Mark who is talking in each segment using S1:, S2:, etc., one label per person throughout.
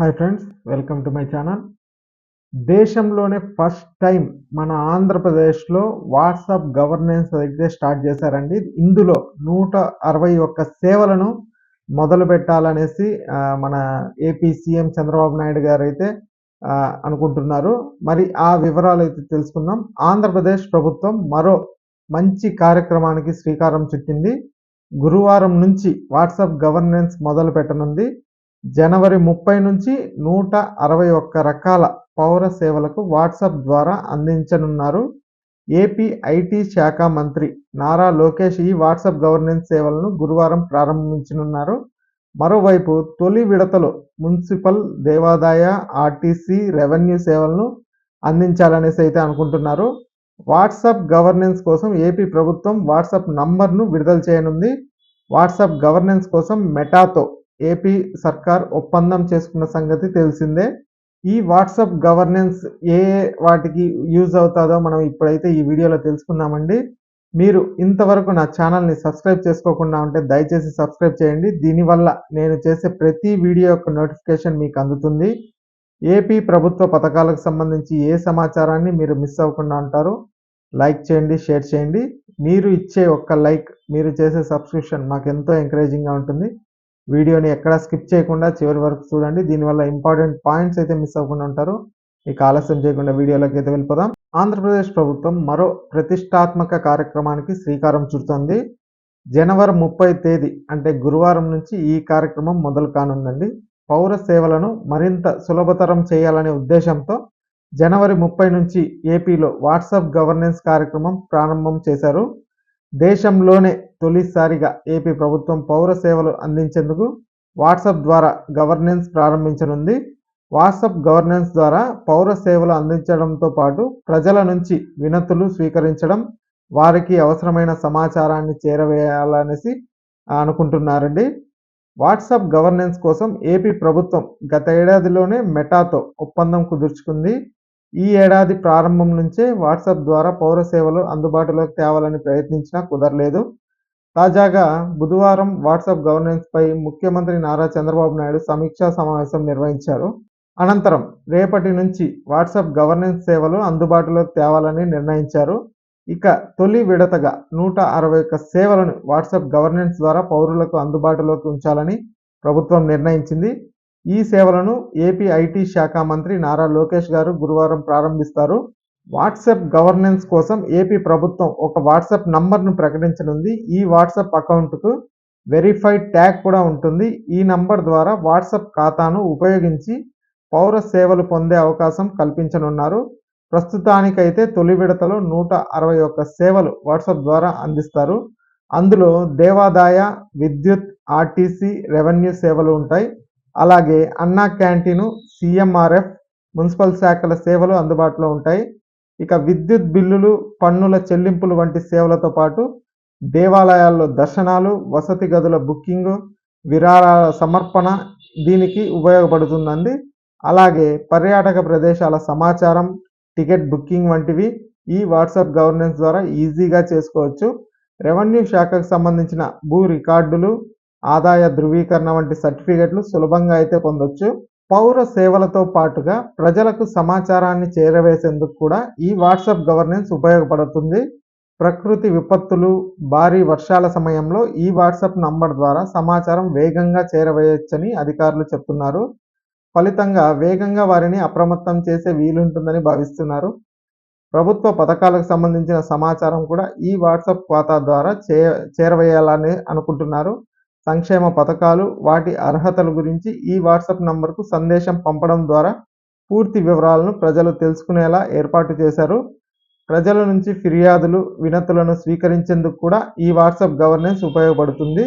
S1: Hi friends welcome to my channel దేశంలోనే first time మన ఆంధ్రప్రదేశ్లో వాట్సాప్ గవర్నెన్స్ అయితే స్టార్ట్ చేశారండి. ఇందులో నూట అరవై ఒక్క సేవలను మొదలు పెట్టాలనేసి మన ఏపీ సీఎం చంద్రబాబు నాయుడు గారు అయితే అనుకుంటున్నారు. మరి ఆ వివరాలు అయితే తెలుసుకుందాం. ఆంధ్రప్రదేశ్ ప్రభుత్వం మరో మంచి కార్యక్రమానికి శ్రీకారం చుట్టింది. గురువారం నుంచి వాట్సాప్ గవర్నెన్స్ మొదలు పెట్టనుంది. జనవరి ముప్పై నుంచి నూట అరవై ఒక్క రకాల పౌర సేవలకు వాట్సాప్ ద్వారా అందించనున్నారు. ఏపీ ఐటీ శాఖ మంత్రి నారా లోకేష్ ఈ వాట్సాప్ గవర్నెన్స్ సేవలను గురువారం ప్రారంభించనున్నారు. మరోవైపు తొలి విడతలో మున్సిపల్ దేవాదాయ ఆర్టీసీ రెవెన్యూ సేవలను అందించాలనేసి అయితే అనుకుంటున్నారు. వాట్సాప్ గవర్నెన్స్ కోసం ఏపీ ప్రభుత్వం వాట్సాప్ నంబర్ను విడుదల చేయనుంది. వాట్సాప్ గవర్నెన్స్ కోసం మెటాతో ఏపీ సర్కార్ ఒప్పందం చేసుకున్న సంగతి తెలిసిందే. ఈ వాట్సాప్ గవర్నెన్స్ ఏ వాటికి యూజ్ అవుతుందో మనం ఇప్పుడైతే ఈ వీడియోలో తెలుసుకుందామండి. మీరు ఇంతవరకు నా ఛానల్ని సబ్స్క్రైబ్ చేసుకోకుండా ఉంటే దయచేసి సబ్స్క్రైబ్ చేయండి. దీనివల్ల నేను చేసే ప్రతి వీడియో యొక్క నోటిఫికేషన్ మీకు అందుతుంది. ఏపీ ప్రభుత్వ పథకాలకు సంబంధించి ఏ సమాచారాన్ని మీరు మిస్ అవ్వకుండా ఉంటారు లైక్ చేయండి షేర్ చేయండి. మీరు ఇచ్చే ఒక్క లైక్ మీరు చేసే సబ్స్క్రిప్షన్ మాకు ఎంతో ఎంకరేజింగ్గా ఉంటుంది. వీడియోని ఎక్కడ స్కిప్ చేయకుండా చివరి వరకు చూడండి. దీనివల్ల ఇంపార్టెంట్ పాయింట్స్ అయితే మిస్ అవ్వకుండా ఉంటారు. ఇక ఆలస్యం చేయకుండా వీడియోలోకి అయితే వెళ్ళిపోదాం. ఆంధ్రప్రదేశ్ ప్రభుత్వం మరో ప్రతిష్టాత్మక కార్యక్రమానికి శ్రీకారం చుడుతుంది. జనవరి ముప్పై తేదీ అంటే గురువారం నుంచి ఈ కార్యక్రమం మొదలు కానుందండి. పౌర సేవలను మరింత సులభతరం చేయాలనే ఉద్దేశంతో జనవరి ముప్పై నుంచి ఏపీలో వాట్సాప్ గవర్నెన్స్ కార్యక్రమం ప్రారంభం చేశారు. దేశంలోనే తొలిసారిగా ఏపీ ప్రభుత్వం పౌర సేవలు అందించేందుకు వాట్సాప్ ద్వారా గవర్నెన్స్ ప్రారంభించనుంది. వాట్సాప్ గవర్నెన్స్ ద్వారా పౌర సేవలు అందించడంతో పాటు ప్రజల నుంచి వినతులు స్వీకరించడం వారికి అవసరమైన సమాచారాన్ని చేరవేయాలనేసి అనుకుంటున్నారండి. వాట్సాప్ గవర్నెన్స్ కోసం ఏపీ ప్రభుత్వం గత ఏడాదిలోనే మెటాతో ఒప్పందం కుదుర్చుకుంది. ఈ ఏడాది ప్రారంభం నుంచే వాట్సాప్ ద్వారా పౌర సేవలు అందుబాటులోకి తేవాలని ప్రయత్నించినా కుదరలేదు. తాజాగా బుధవారం వాట్సాప్ గవర్నెన్స్పై ముఖ్యమంత్రి నారా చంద్రబాబు నాయుడు సమీక్షా సమావేశం నిర్వహించారు. అనంతరం రేపటి నుంచి వాట్సాప్ గవర్నెన్స్ సేవలు అందుబాటులోకి తేవాలని నిర్ణయించారు. ఇక తొలి విడతగా నూట అరవై ఒక్క సేవలను వాట్సాప్ గవర్నెన్స్ ద్వారా పౌరులకు అందుబాటులోకి ఉంచాలని ప్రభుత్వం నిర్ణయించింది. ఈ సేవలను ఏపీ ఐటీ శాఖ మంత్రి నారా లోకేష్ గారు గురువారం ప్రారంభిస్తారు. వాట్సాప్ గవర్నెన్స్ కోసం ఏపీ ప్రభుత్వం ఒక వాట్సాప్ నంబర్ను ప్రకటించనుంది. ఈ వాట్సాప్ అకౌంట్కు వెరిఫైడ్ ట్యాగ్ కూడా ఉంటుంది. ఈ నంబర్ ద్వారా వాట్సాప్ ఖాతాను ఉపయోగించి పౌర సేవలు పొందే అవకాశం కల్పించనున్నారు. ప్రస్తుతానికైతే తొలి విడతలో నూట అరవై ఒక్క సేవలు వాట్సాప్ ద్వారా అందిస్తారు. అందులో దేవాదాయ విద్యుత్ ఆర్టీసీ రెవెన్యూ సేవలు ఉంటాయి. అలాగే అన్నా క్యాంటీను సిఎంఆర్ఎఫ్ మున్సిపల్ శాఖల సేవలు అందుబాటులో ఉంటాయి. ఇక విద్యుత్ బిల్లులు పన్నుల చెల్లింపులు వంటి సేవలతో పాటు దేవాలయాల్లో దర్శనాలు వసతి గదుల బుకింగ్ విరాళాల సమర్పణ దీనికి ఉపయోగపడుతుందండి. అలాగే పర్యాటక ప్రదేశాల సమాచారం టికెట్ బుకింగ్ వంటివి ఈ వాట్సాప్ గవర్నెన్స్ ద్వారా ఈజీగా చేసుకోవచ్చు. రెవెన్యూ శాఖకు సంబంధించిన భూ రికార్డులు ఆదాయ ధృవీకరణ వంటి సర్టిఫికెట్లు సులభంగా అయితే పొందొచ్చు. పౌర సేవలతో పాటుగా ప్రజలకు సమాచారాన్ని చేరవేసేందుకు కూడా ఈ వాట్సాప్ గవర్నెన్స్ ఉపయోగపడుతుంది. ప్రకృతి విపత్తులు భారీ వర్షాల సమయంలో ఈ వాట్సాప్ నంబర్ ద్వారా సమాచారం వేగంగా చేరవేయొచ్చని అధికారులు చెప్తున్నారు. ఫలితంగా వేగంగా వారిని అప్రమత్తం చేసే వీలుంటుందని భావిస్తున్నారు. ప్రభుత్వ పథకాలకు సంబంధించిన సమాచారం కూడా ఈ వాట్సాప్ ఖాతా ద్వారా చే చేరవేయాలని అనుకుంటున్నారు. సంక్షేమ పథకాలు వాటి అర్హతల గురించి ఈ వాట్సాప్ నంబర్కు సందేశం పంపడం ద్వారా పూర్తి వివరాలను ప్రజలు తెలుసుకునేలా ఏర్పాటు చేశారు. ప్రజల నుంచి ఫిర్యాదులు వినతులను స్వీకరించేందుకు కూడా ఈ వాట్సాప్ గవర్నెన్స్ ఉపయోగపడుతుంది.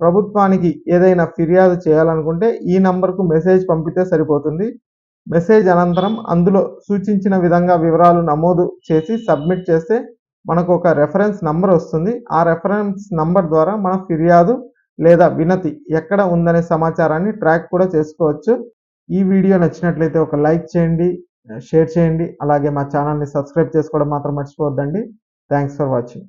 S1: ప్రభుత్వానికి ఏదైనా ఫిర్యాదు చేయాలనుకుంటే ఈ నంబర్కు మెసేజ్ పంపితే సరిపోతుంది. మెసేజ్ అనంతరం అందులో సూచించిన విధంగా వివరాలు నమోదు చేసి సబ్మిట్ చేస్తే మనకు ఒక రెఫరెన్స్ నంబర్ వస్తుంది. ఆ రెఫరెన్స్ నంబర్ ద్వారా మన ఫిర్యాదు లేదా వినతి ఎక్కడ ఉందనే సమాచారాన్ని ట్రాక్ కూడా చేసుకోవచ్చు. ఈ వీడియో నచ్చినట్లయితే ఒక లైక్ చేయండి షేర్ చేయండి అలాగే మా ఛానల్ని సబ్స్క్రైబ్ చేసుకోవడం మాత్రం మర్చిపోవద్దండి. Thanks for watching.